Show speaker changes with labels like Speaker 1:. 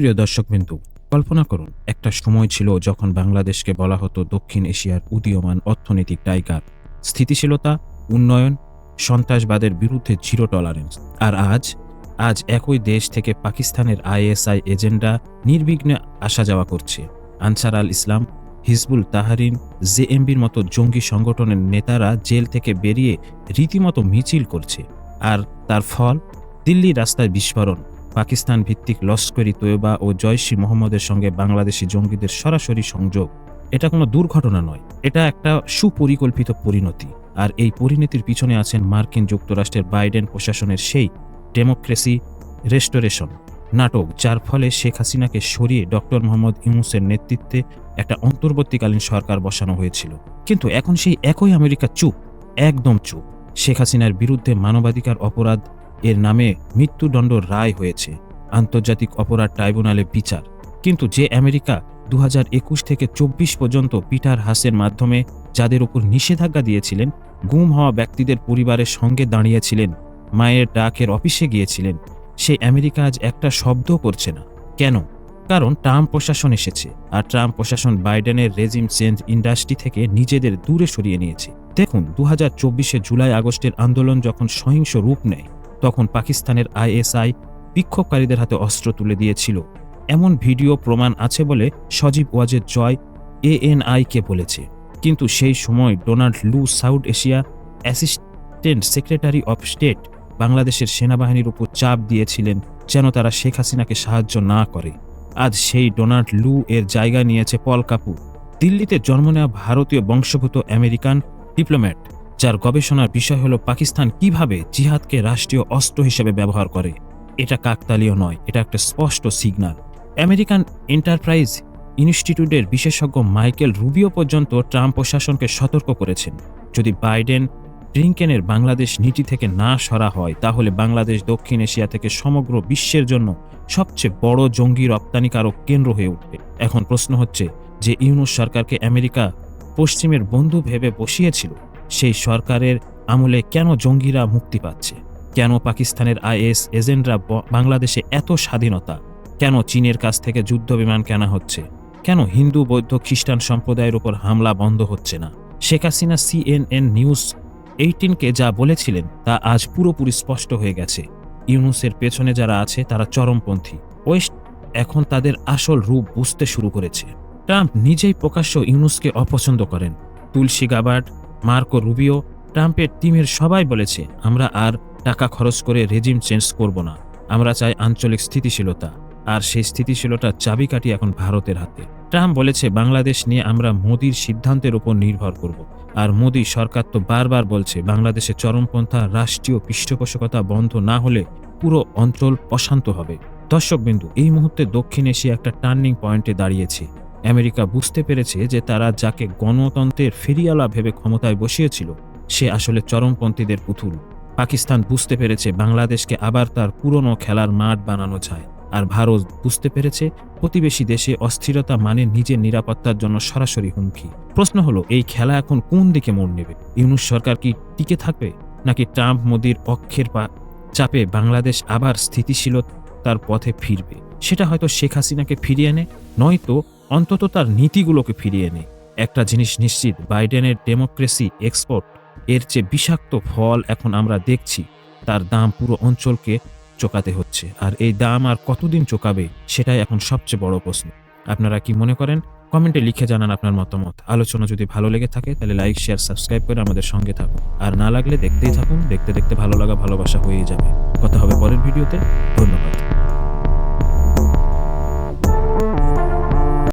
Speaker 1: প্রিয় দর্শকবিন্দু কল্পনা করুন, একটা সময় ছিল যখন বাংলাদেশকে বলা হতো দক্ষিণ এশিয়ার উদীয়মান অর্থনৈতিক টাইগার। স্থিতিশীলতা, উন্নয়ন, সন্ত্রাসবাদের বিরুদ্ধে জিরো টলারেন্স। আর আজ আজ একই দেশ থেকে পাকিস্তানের আইএসআই এজেন্ডা নির্বিঘ্নে আসা যাওয়া করছে। আনসার আল ইসলাম, হিজবুল তাহারিন, জেএমবির মতো জঙ্গি সংগঠনের নেতারা জেল থেকে বেরিয়ে রীতিমতো মিছিল করছে। আর তার ফল, দিল্লি রাস্তায় বিস্ফোরণ। পাকিস্তান ভিত্তিক লস্করি তৈয়বা ও জয়শী মোহাম্মদের সঙ্গে বাংলাদেশি জঙ্গিদের সরাসরি সংযোগ, এটা কোনো দুর্ঘটনা নয়, এটা একটা সুপরিকল্পিত পরিণতি। আর এই পরিণতির পিছনে আছেন মার্কিন যুক্তরাষ্ট্রের বাইডেন প্রশাসনের সেই ডেমোক্রেসি রেস্টোরেশন নাটক, যার ফলে শেখ হাসিনাকে সরিয়ে ডক্টর মোহাম্মদ ইউনুসের নেতৃত্বে একটা অন্তর্বর্তীকালীন সরকার বসানো হয়েছিল। কিন্তু এখন সেই একই আমেরিকা চুপ, একদম চুপ। শেখ হাসিনার বিরুদ্ধে মানবাধিকার অপরাধ এর নামে মৃত্যুদণ্ড রায় হয়েছে, আন্তর্জাতিক অপরাধ ট্রাইব্যুনালে বিচার। কিন্তু যে আমেরিকা দু হাজার একুশ থেকে চব্বিশ পর্যন্ত পিটার হাসের মাধ্যমে যাদের উপর নিষেধাজ্ঞা দিয়েছিলেন, গুম হওয়া ব্যক্তিদের পরিবারের সঙ্গে দাঁড়িয়েছিলেন, মায়ের ডাকের অফিসে গিয়েছিলেন সেই আমেরিকা আজ একটা শব্দ করছে না। কেন? কারণ ট্রাম্প প্রশাসন এসেছে আর ট্রাম্প প্রশাসন বাইডেনের রেজিম চেঞ্জ ইন্ডাস্ট্রি থেকে নিজেদের দূরে সরিয়ে নিয়েছে। দেখুন দু হাজার জুলাই আগস্টের আন্দোলন যখন সহিংস রূপ নেয় তখন পাকিস্তানের আইএসআই বিক্ষোভকারীদের হাতে অস্ত্র তুলে দিয়েছিল। এমন ভিডিও প্রমাণ আছে বলে সজীব ওয়াজেদ জয় এএনআইকে বলেছে। কিন্তু সেই সময় Donald Lu, South Asia assistant secretary of state বাংলাদেশের সেনাবাহিনীর উপর চাপ দিয়েছিলেন যেন তারা শেখ হাসিনাকে সাহায্য না করে। আজ সেই ডোনাল্ড লু এর জায়গা নিয়েছে পল কাপুর দিল্লিতে জন্ম নেওয়া ভারতীয় বংশভূত আমেরিকান ডিপ্লোম্যাট যার গবেষণার বিষয় হলো পাকিস্তান কীভাবে জিহাদকে রাষ্ট্রীয় অস্ত্র হিসেবে ব্যবহার করে। এটা কাকতালীয় নয়, এটা একটা স্পষ্ট সিগন্যাল আমেরিকান এন্টারপ্রাইজ ইনস্টিটিউটের বিশেষজ্ঞ মাইকেল রুবিও পর্যন্ত ট্রাম্প প্রশাসনকে সতর্ক করেছেন। যদি বাইডেন ব্রিঙ্কেনের বাংলাদেশ নীতি থেকে না সরা হয়, তাহলে বাংলাদেশ দক্ষিণ এশিয়া থেকে সমগ্র বিশ্বের জন্য সবচেয়ে বড় জঙ্গি রপ্তানিকারক কেন্দ্র হয়ে উঠবে। এখন প্রশ্ন হচ্ছে যে ইউনুস সরকারকে আমেরিকা পশ্চিমের বন্ধু ভেবে বসিয়েছিল? সেই সরকারের আমলে কেন জঙ্গিরা মুক্তি পাচ্ছে? কেন পাকিস্তানের আইএস এজেন্টরা বাংলাদেশে এত স্বাধীনতা? কেন চীনের কাছ থেকে যুদ্ধ বিমান কেনা হচ্ছে? কেন হিন্দু, বৌদ্ধ, খ্রিস্টান সম্প্রদায়ের উপর হামলা বন্ধ হচ্ছে না? শেখ হাসিনা সিএনএন নিউজ এইটিনকে যা বলেছিলেন, তা আজ পুরোপুরি স্পষ্ট হয়ে গেছে। ইউনুসের পেছনে যারা আছে, তারা চরমপন্থী। ওয়েস্ট এখন তাদের আসল রূপ বুঝতে শুরু করেছে। ট্রাম্প নিজেই প্রকাশ্য ইউনুসকে অপছন্দ করেন। তুলসী গাবার্ড মার্কো রুবিও ট্রাম্পের টিমের সবাই বলেছে, আমরা আর টাকা খরচ করে রেজিম চেঞ্জ করব না। আমরা চাই আঞ্চলিক স্থিতিশীলতা। আর সেই স্থিতিশীলতার চাবিকাঠি এখন ভারতের হাতে। ট্রাম্প বলেছে, বাংলাদেশ নিয়ে আমরা মোদির সিদ্ধান্তের উপর নির্ভর করব। আর মোদি সরকার তো বারবার বলছে, বাংলাদেশে চরমপন্থা, রাষ্ট্রীয় পৃষ্ঠপোষকতা বন্ধ না হলে পুরো অঞ্চল অশান্ত হবে। দর্শকবিন্দু, এই মুহূর্তে দক্ষিণ এশিয়া একটা টার্নিং পয়েন্টে দাঁড়িয়েছে। আমেরিকা বুঝতে পেরেছে যে তারা যাকে গণতন্ত্রের ফেরিয়ালা ভেবে ক্ষমতায় বসিয়েছিল, সে আসলে চরমপন্থীদের পুতুল। পাকিস্তান বুঝতে পেরেছে বাংলাদেশকে আবার তার পুরনো খেলার মাঠ বানানো যায়, আর ভারত বুঝতে পেরেছে প্রতিবেশী দেশে অস্থিরতা মানে নিজের নিরাপত্তার জন্য সরাসরি হুমকি। প্রশ্ন হলো, এই খেলা এখন কোন দিকে মোড় নেবে? ইউনুস সরকার কি টিকে থাকবে, নাকি ট্রাম্প, মোদির পক্ষের পা চাপে বাংলাদেশ আবার স্থিতিশীলতার পথে ফিরবে? সেটা হয়তো শেখ হাসিনাকে ফিরিয়ে এনে নয়তো অন্তত তার নীতিগুলোকে ফিরিয়ে এনে একটা জিনিস নিশ্চিত, বাইডেনের ডেমোক্রেসি এক্সপোর্ট, এর চেয়ে বিষাক্ত ফল এখন আমরা দেখছি, তার দাম পুরো অঞ্চলকে চোকাতে হচ্ছে। আর এই দাম আর কতদিন চোকাবে, সেটাই এখন সবচেয়ে বড় প্রশ্ন। আপনারা কি মনে করেন? কমেন্টে লিখে জানান আপনার মতামত। আলোচনা যদি ভালো লেগে থাকে, তাহলে লাইক, শেয়ার, সাবস্ক্রাইব করে আমাদের সঙ্গে থাকুন। আর না লাগলে দেখতেই থাকুন, দেখতে দেখতে ভালো লাগা, ভালোবাসা হয়ে যাবে। কথা হবে পরের ভিডিওতে। ধন্যবাদ।